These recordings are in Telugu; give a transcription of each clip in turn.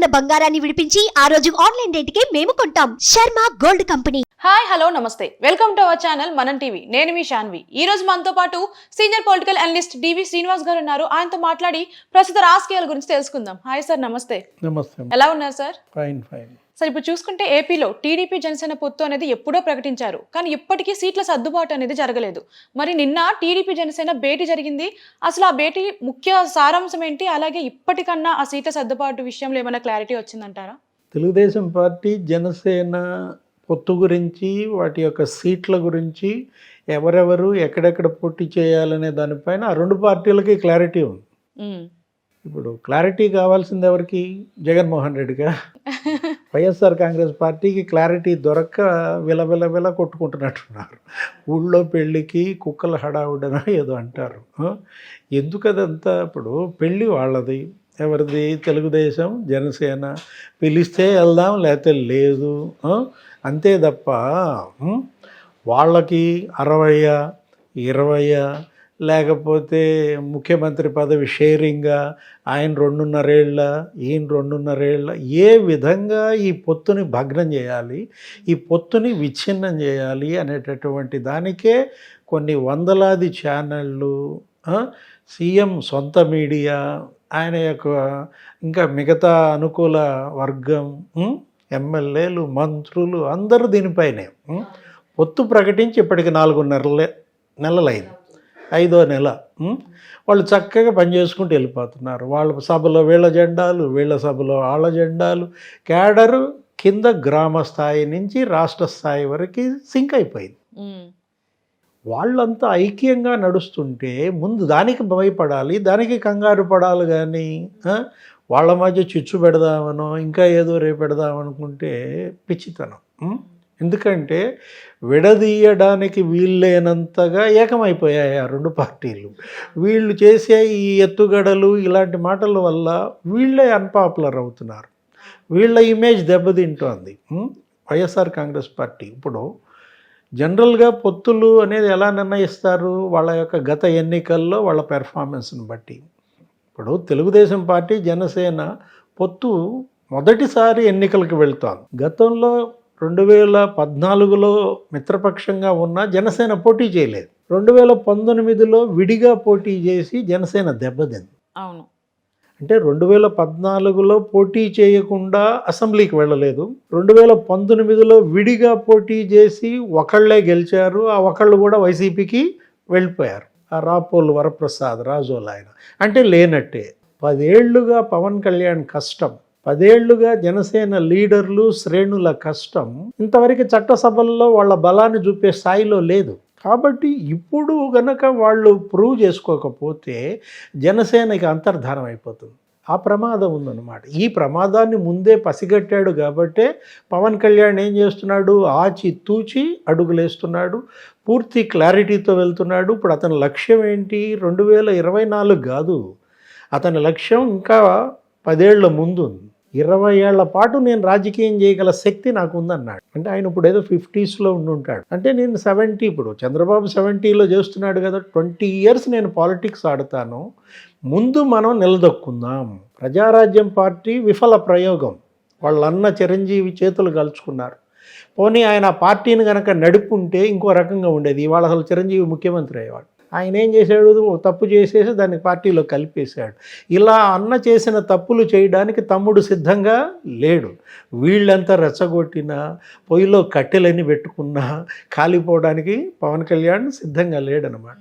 ఉన్న బంగారాన్ని విడిపించి ఆ రోజు ఆన్లైన్ రేటుకే మేము కొంటాం. Sharma gold company. Hi hello నమస్తే. Welcome to our channel Manam TV. నేను మీ శాన్వి ఈ రోజు మనతో పాటు senior political analyst DV Srinivas garu ఉన్నారు. ఆయనతో మాట్లాడి ప్రస్తుత రాజకీయాల గురించి తెలుసుకుందాం. హాయ్ సార్ నమస్తే. నమస్తే. ఎలా ఉన్నారు సార్? Fine fine. సార్ ఇప్పుడు చూసుకుంటే ఏపీలో టీడీపీ జనసేన పొత్తు అనేది ఎప్పుడో ప్రకటించారు. కానీ ఇప్పటికీ సీట్ల సర్దుబాటు అనేది జరగలేదు. మరి నిన్న టీడీపీ జనసేన భేటీ జరిగింది. అసలు ఆ భేటీ ముఖ్య సారాంశం ఏంటి? అలాగే ఇప్పటికన్నా ఆ సీట్ల సర్దుబాటు విషయంలో ఏమైనా క్లారిటీ వచ్చిందంటారా? తెలుగుదేశం పార్టీ జనసేన పొత్తు గురించి వాటి యొక్క సీట్ల గురించి ఎవరెవరు ఎక్కడెక్కడ పోటీ చేయాలనే దానిపైన ఆ రెండు పార్టీలకి క్లారిటీ ఉంది. ఇప్పుడు క్లారిటీ కావాల్సింది ఎవరికి? జగన్మోహన్ రెడ్డిగా వైఎస్ఆర్ కాంగ్రెస్ పార్టీకి క్లారిటీ దొరక్క విలవిల విల కొట్టుకుంటున్నట్టున్నారు. ఊళ్ళో పెళ్ళికి కుక్కల హడావుడన ఏదో అంటారు. ఆ? ఎందుకు అదంతా ఇప్పుడు పెళ్ళి వాళ్ళది? ఎవరిది? తెలుగుదేశం? జనసేన? పిలిస్తే వెళ్దాం లేకపోతే లేదు? అంతే తప్ప? వాళ్ళకి అరవయ్య ఇరవయ్య లేకపోతే ముఖ్యమంత్రి పదవి షేరింగా ఆయన రెండున్నరేళ్ళ ఈయన రెండున్నరేళ్ళ ఏ విధంగా ఈ పొత్తుని భగ్నం చేయాలి ఈ పొత్తుని విచ్ఛిన్నం చేయాలి అనేటటువంటి దానికే కొన్ని వందలాది ఛానళ్ళు సీఎం సొంత మీడియా ఆయన యొక్క ఇంకా మిగతా అనుకూల వర్గం ఎమ్మెల్యేలు మంత్రులు అందరూ దీనిపైనే పొత్తు ప్రకటించి ఇప్పటికి నాలుగున్నర నెలలైంది. ఐదో నెల? వాళ్ళు చక్కగా పనిచేసుకుంటూ వెళ్ళిపోతున్నారు వాళ్ళ సభలో వీళ్ళ జెండాలు వీళ్ళ సభలో వాళ్ళ జెండాలు క్యాడరు కింద గ్రామ స్థాయి నుంచి రాష్ట్ర స్థాయి వరకు సింక్ అయిపోయింది. వాళ్ళంతా ఐక్యంగా నడుస్తుంటే ముందు దానికి భయపడాలి దానికి కంగారు పడాలి కానీ వాళ్ళ మధ్య చిచ్చు పెడదామనో ఇంకా ఏదో రేపు పెడదామనుకుంటే పిచ్చితనం? ఎందుకంటే విడదీయడానికి వీల్లేనంతగా ఏకమైపోయాయి ఆ రెండు పార్టీలు. వీళ్ళు చేసే ఈ ఎత్తుగడలు ఇలాంటి మాటల వల్ల వీళ్ళే అన్పాపులర్ అవుతున్నారు. వీళ్ళ ఇమేజ్ దెబ్బతింటోంది. YSR Congress party. ఇప్పుడు జనరల్గా పొత్తులు అనేది ఎలా నిర్ణయిస్తారు? వాళ్ళ యొక్క గత ఎన్నికల్లో వాళ్ళ పెర్ఫార్మెన్స్ని బట్టి. ఇప్పుడు తెలుగుదేశం పార్టీ జనసేన పొత్తు మొదటిసారి ఎన్నికలకు వెళ్తాం గతంలో రెండు వేల పద్నాలుగులో మిత్రపక్షంగా ఉన్న జనసేన పోటీ చేయలేదు. రెండు వేల పంతొమ్మిదిలో విడిగా పోటీ చేసి జనసేన దెబ్బతింది. అవును. అంటే రెండు వేల పద్నాలుగులో పోటీ చేయకుండా అసెంబ్లీకి వెళ్ళలేదు. రెండు వేల పంతొమ్మిదిలో విడిగా పోటీ చేసి ఒకళ్ళే గెలిచారు. ఆ ఒకళ్ళు కూడా వైసీపీకి వెళ్ళిపోయారు. ఆ రాపోలు వరప్రసాద్ రాజోలు ఆయన అంటే లేనట్టే. పదేళ్ళుగా పవన్ కళ్యాణ్ కష్టం. పదేళ్ళుగా జనసేన లీడర్లు శ్రేణుల కష్టం ఇంతవరకు చట్టసభల్లో వాళ్ళ బలాన్ని చూపే స్థాయిలో లేదు. కాబట్టి ఇప్పుడు గనక వాళ్ళు ప్రూవ్ చేసుకోకపోతే జనసేనకి అంతర్ధానం అయిపోతుంది. ఆ ప్రమాదం ఉందన్నమాట. ఈ ప్రమాదాన్ని ముందే పసిగట్టాడు కాబట్టే పవన్ కళ్యాణ్ ఏం చేస్తున్నాడు? ఆచి తూచి అడుగులేస్తున్నాడు. పూర్తి క్లారిటీతో వెళ్తున్నాడు. ఇప్పుడు అతని లక్ష్యం ఏంటి? రెండు వేల ఇరవై నాలుగు కాదు. అతని లక్ష్యం ఇంకా పదేళ్ళ ముందు ఉంది ఇరవై ఏళ్ళ పాటు నేను రాజకీయం చేయగల శక్తి నాకు ఉందన్నాడు అంటే ఆయన ఇప్పుడు ఏదో ఫిఫ్టీస్లో ఉండి ఉంటాడు అంటే నేను సెవెంటీ ఇప్పుడు చంద్రబాబు సెవెంటీలో చేస్తున్నాడు కదా ట్వంటీ ఇయర్స్ నేను పాలిటిక్స్ ఆడతాను. ముందు మనం నిలదొక్కుందాం. ప్రజారాజ్యం పార్టీ విఫల ప్రయోగం. వాళ్ళన్న చిరంజీవి చేతులు కలుచుకున్నారు. పోనీ ఆయన ఆ పార్టీని కనుక నడుపుంటే ఇంకో రకంగా ఉండేది. ఇవాళ అసలు చిరంజీవి ముఖ్యమంత్రి అయ్యేవాడు. ఆయన ఏం చేశాడు? ఓ తప్పు చేసేసి దాన్ని పార్టీలో కలిపేశాడు. ఇలా అన్న చేసిన తప్పులు చేయడానికి తమ్ముడు సిద్ధంగా లేడు. వీళ్ళంతా రెచ్చగొట్టినా పొయ్యిలో కట్టెలన్నీ పెట్టుకున్నా కాలిపోవడానికి పవన్ కళ్యాణ్ సిద్ధంగా లేడనమాట.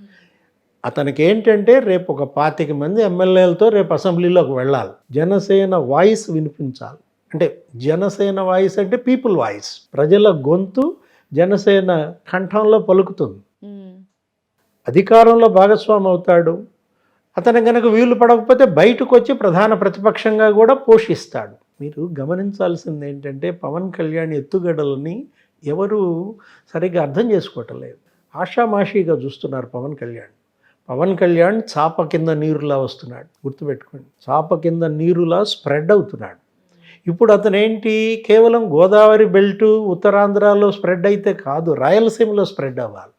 అతనికి ఏంటంటే రేపు ఒక పాతిక మంది ఎమ్మెల్యేలతో రేపు అసెంబ్లీలోకి వెళ్ళాలి. జనసేన వాయిస్ వినిపించాలి. అంటే జనసేన వాయిస్ అంటే పీపుల్ వాయిస్. ప్రజల గొంతు జనసేన కంఠంలో పలుకుతుంది. అధికారంలో భాగస్వామి అవుతాడు అతను కనుక వీలు పడకపోతే బయటకు వచ్చి ప్రధాన ప్రతిపక్షంగా కూడా పోషిస్తాడు. మీరు గమనించాల్సింది ఏంటంటే పవన్ కళ్యాణ్ ఎత్తుగడలని ఎవరు సరిగ్గా అర్థం చేసుకోవటం లేదు చూస్తున్నారు పవన్ కళ్యాణ్. పవన్ కళ్యాణ్ చాప కింద నీరులా వస్తున్నాడు. గుర్తుపెట్టుకోండి. చాప కింద నీరులా స్ప్రెడ్ అవుతున్నాడు. ఇప్పుడు అతను ఏంటి కేవలం గోదావరి బెల్ట్ ఉత్తరాంధ్రలో స్ప్రెడ్ అయితే కాదు రాయలసీమలో స్ప్రెడ్ అవ్వాలి.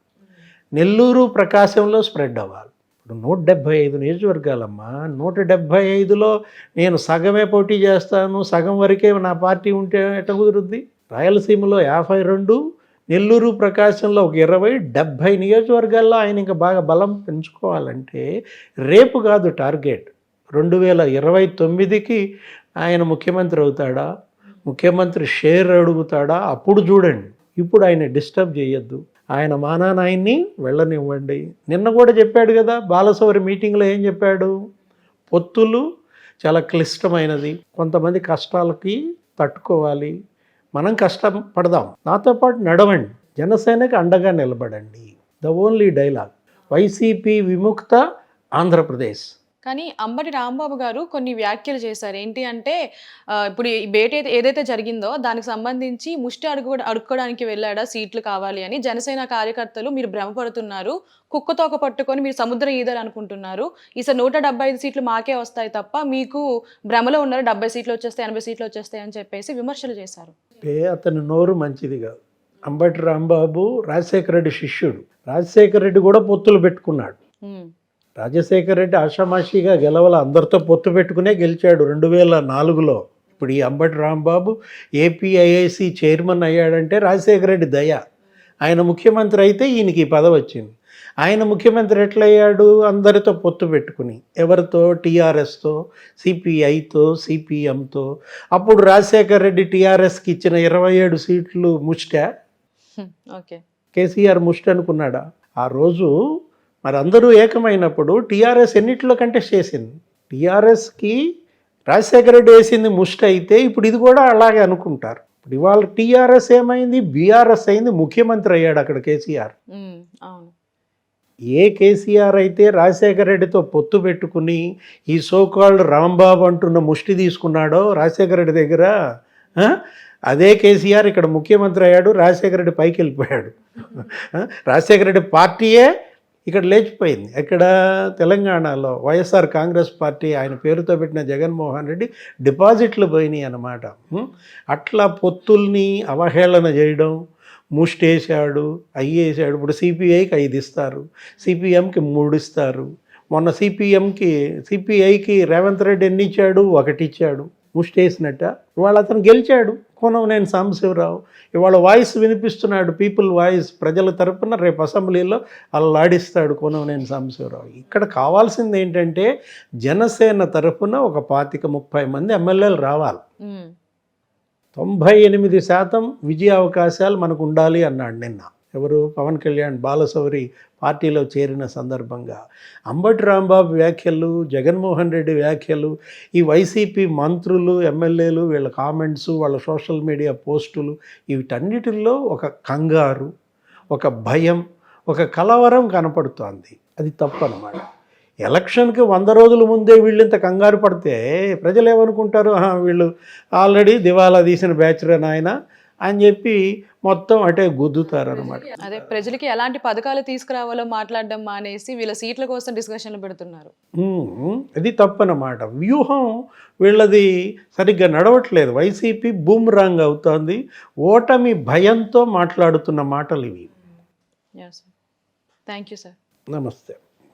నెల్లూరు ప్రకాశంలో స్ప్రెడ్ అవ్వాలి. ఇప్పుడు నూట డెబ్భై ఐదు నియోజకవర్గాలమ్మా నూట డెబ్భై ఐదులో నేను సగమే పోటీ చేస్తాను సగం వరకే నా పార్టీ ఉంటే ఎట్ట కుదురుద్ది? రాయలసీమలో యాభై రెండు నెల్లూరు ప్రకాశంలో ఒక ఇరవై డెబ్భై నియోజకవర్గాల్లో ఆయన ఇంకా బాగా బలం పెంచుకోవాలంటే రేపు కాదు టార్గెట్. రెండు వేల ఇరవై తొమ్మిదికి ఆయన ముఖ్యమంత్రి అవుతాడా? ముఖ్యమంత్రి షేర్ అడుగుతాడా? అప్పుడు చూడండి. ఇప్పుడు ఆయన డిస్టర్బ్ చేయొద్దు. ఆయన మానానాయన్ని వెళ్ళనివ్వండి. నిన్న కూడా చెప్పాడు కదా బాలసౌరి మీటింగ్లో ఏం చెప్పాడు? పొత్తులు చాలా క్లిష్టమైనది. కొంతమంది కష్టాలకి తట్టుకోవాలి. మనం కష్టం పడదాం. నాతో పాటు నడవండి. జనసేనకి అండగా నిలబడండి. The only dialogue. వైసీపీ విముక్త ఆంధ్రప్రదేశ్. కానీ అంబటి రాంబాబు గారు కొన్ని వ్యాఖ్యలు చేశారు. ఏంటి అంటే ఇప్పుడు ఈ భేటీ ఏదైతే- జరిగిందో దానికి సంబంధించి ముష్టి అడుగు అడుక్కోవడానికి వెళ్ళాడా సీట్లు కావాలి అని జనసేన కార్యకర్తలు మీరు భ్రమపడుతున్నారు. కుక్కతోక పట్టుకొని మీరు సముద్రం ఈదారు అనుకుంటున్నారు. ఈసారి నూట డెబ్బై ఐదు సీట్లు మాకే వస్తాయి తప్ప మీకు భ్రమలో ఉన్నారు? డెబ్బై సీట్లు వచ్చేస్తాయి ఎనభై సీట్లు వచ్చేస్తాయి అని చెప్పేసి విమర్శలు చేశారు. అంటే అతని నోరు మంచిది కాదు. అంబటి రాంబాబు రాజశేఖర రెడ్డి శిష్యుడు. రాజశేఖర రెడ్డి కూడా పొత్తులు పెట్టుకున్నాడు. రాజశేఖర రెడ్డి ఆషామాషిగా గెలవల అందరితో పొత్తు పెట్టుకునే గెలిచాడు రెండు వేల నాలుగులో ఇప్పుడు ఈ అంబటి రాంబాబు ఏపీఐఐసి చైర్మన్ అయ్యాడంటే రాజశేఖర రెడ్డి దయ. ఆయన ముఖ్యమంత్రి అయితే ఈయనకి ఈ పదవి వచ్చింది. ఆయన ముఖ్యమంత్రి ఎట్లయ్యాడు అందరితో పొత్తు పెట్టుకుని? ఎవరితో? టీఆర్ఎస్తో? సిపిఐతో? సిపిఎంతో? అప్పుడు రాజశేఖర రెడ్డి టీఆర్ఎస్కి ఇచ్చిన ఇరవై ఏడు సీట్లు ముష్టా. కేసీఆర్ ముష్టి అనుకున్నాడా? ఆ రోజు మరి అందరూ ఏకమైనప్పుడు టీఆర్ఎస్ ఎన్నిట్లో కంటెస్ట్ చేసింది. టీఆర్ఎస్కి రాజశేఖర రెడ్డి వేసింది ముష్టి అయితే ఇప్పుడు ఇది కూడా అలాగే అనుకుంటారు. ఇప్పుడు ఇవాళ టీఆర్ఎస్ ఏమైంది? బీఆర్ఎస్ అయింది. ముఖ్యమంత్రి అయ్యాడు అక్కడ కేసీఆర్. ఏ కేసీఆర్ అయితే రాజశేఖర రెడ్డితో పొత్తు పెట్టుకుని ఈ సోకాల్డ్ రాంబాబు అంటున్న ముష్టి తీసుకున్నాడో రాజశేఖర రెడ్డి దగ్గర అదే కేసీఆర్ ఇక్కడ ముఖ్యమంత్రి అయ్యాడు రాజశేఖర రెడ్డి పైకి వెళ్ళిపోయాడు. రాజశేఖర రెడ్డి పార్టీయే ఇక్కడ లేచిపోయింది. ఇక్కడ తెలంగాణలో వైఎస్ఆర్ కాంగ్రెస్ పార్టీ ఆయన పేరుతో పెట్టిన జగన్మోహన్ రెడ్డి డిపాజిట్లు పోయినాయి అన్నమాట. అట్లా పొత్తుల్ని అవహేళన చేయడం ముష్టేశాడు అయ్యేసాడు ఇప్పుడు సిపిఐకి ఐదు ఇస్తారు. సిపిఎంకి మూడు ఇస్తారు. మొన్న సిపిఎంకి సిపిఐకి రేవంత్ రెడ్డి ఎన్ని ఇచ్చాడు? ఒకటి ఇచ్చాడు. ముష్టేసినట్ట. ఇవాళ అతను గెలిచాడు. కోనవనేని సాంబశివరావు. ఇవాళ వాయిస్ వినిపిస్తున్నాడు పీపుల్ వాయిస్ ప్రజల తరపున రేపు అసెంబ్లీలో అల్లాడిస్తాడు కోనవనేని సాంబశివరావు. ఇక్కడ కావాల్సింది ఏంటంటే జనసేన తరపున ఒక పాతిక ముప్పై మంది ఎమ్మెల్యేలు రావాలి. తొంభై ఎనిమిది శాతం విజయ అవకాశాలు మనకు ఉండాలి అన్నాడు నిన్న. ఎవరు? పవన్ కళ్యాణ్ బాలసౌరి పార్టీలో చేరిన సందర్భంగా. అంబటి రాంబాబు వ్యాఖ్యలు జగన్మోహన్ రెడ్డి వ్యాఖ్యలు ఈ వైసీపీ మంత్రులు ఎమ్మెల్యేలు వీళ్ళ కామెంట్స్ వాళ్ళ సోషల్ మీడియా పోస్టులు వీటన్నిటిల్లో ఒక కంగారు ఒక భయం ఒక కలవరం కనపడుతోంది. అది తప్పు అనమాట ఎలక్షన్కి వంద రోజుల ముందే వీళ్ళు ఇంత కంగారు పడితే ప్రజలు ఏమనుకుంటారు వీళ్ళు ఆల్రెడీ దివాలా తీసిన బ్యాచ్రే ఆయన అని చెప్పి మొత్తం అటే గుద్దుతారనమాట అదే ప్రజలకి ఎలాంటి పథకాలు తీసుకురావాలో మాట్లాడడం మానేసి వీళ్ళ సీట్ల కోసం డిస్కషన్లు పెడుతున్నారు. ఇది తప్పనమాట వ్యూహం వీళ్ళది సరిగ్గా నడవట్లేదు. వైసీపీ బూమ్రాంగ్ అవుతోంది. ఓటమి భయంతో మాట్లాడుతున్న మాటలు ఇవి. థ్యాంక్ యూ సార్ నమస్తే.